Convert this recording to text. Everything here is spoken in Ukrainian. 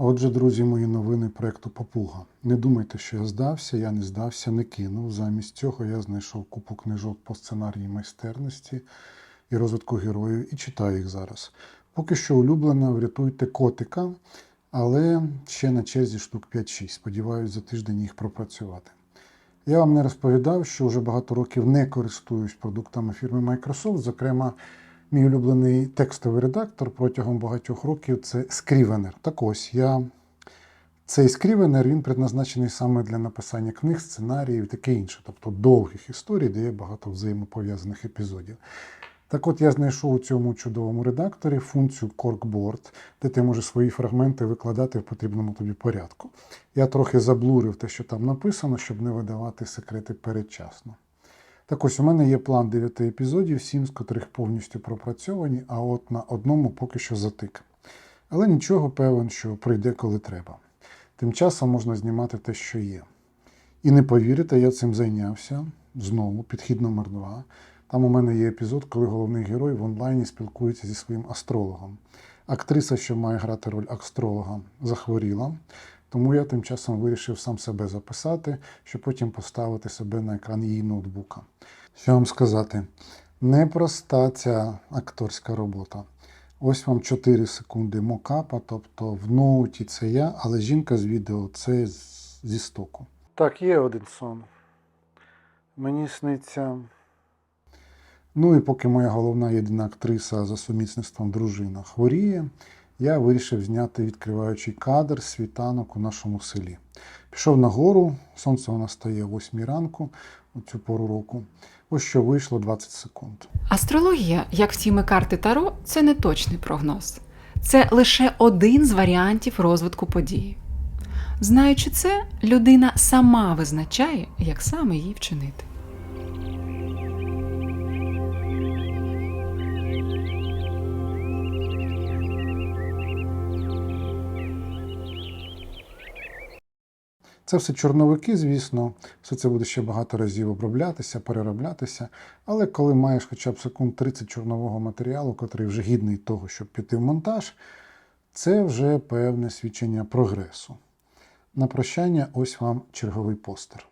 Отже, друзі, мої новини проєкту Папуга. Не думайте, що я здався, я не здався, не кинув. Замість цього я знайшов купу книжок по сценарії майстерності і розвитку героїв і читаю їх зараз. Поки що улюблена врятуйте котика, але ще на черзі штук 5-6. Сподіваюсь, за тиждень їх пропрацювати. Я вам не розповідав, що вже багато років не користуюсь продуктами фірми Microsoft. Зокрема, мій улюблений текстовий редактор протягом багатьох років це Scrivener. Так ось я. Цей Scrivener, він предназначений саме для написання книг, сценаріїв і таке інше, тобто довгих історій, де є багато взаємопов'язаних епізодів. Так от я знайшов у цьому чудовому редакторі функцію Corkboard, де ти можеш свої фрагменти викладати в потрібному тобі порядку. Я трохи заблурив те, що там написано, щоб не видавати секрети передчасно. Так ось у мене є план 9 епізодів, 7 з котрих повністю пропрацьовані, а от на одному поки що затик. Але нічого певен, що прийде, коли треба. Тим часом можна знімати те, що є. І не повірите, я цим зайнявся знову, підхід номер 2 Там у мене є епізод, коли головний герой в онлайні спілкується зі своїм астрологом. Актриса, що має грати роль астролога, захворіла, тому я тим часом вирішив сам себе записати, щоб потім поставити себе на екран її ноутбука. Що вам сказати? Непроста ця акторська робота. Ось вам 4 секунди мокапа, тобто в ноуті це я, але жінка з відео це зі стоку. Так, є один сон. Мені сниться. Ну і поки моя головна єдина актриса за сумісництвом дружина хворіє, я вирішив зняти відкриваючий кадр світанок у нашому селі. Пішов на гору, сонце у нас стає о 8 ранку у цю пору року. Ось що вийшло 20 секунд. Астрологія, як втіми карти Таро, це не точний прогноз. Це лише один з варіантів розвитку події. Знаючи це, людина сама визначає, як саме їй вчинити. Це все чорновики, звісно, все це буде ще багато разів оброблятися, перероблятися. Але коли маєш хоча б секунд 30 чорнового матеріалу, котрий вже гідний того, щоб піти в монтаж, це вже певне свідчення прогресу. На прощання, ось вам черговий постер.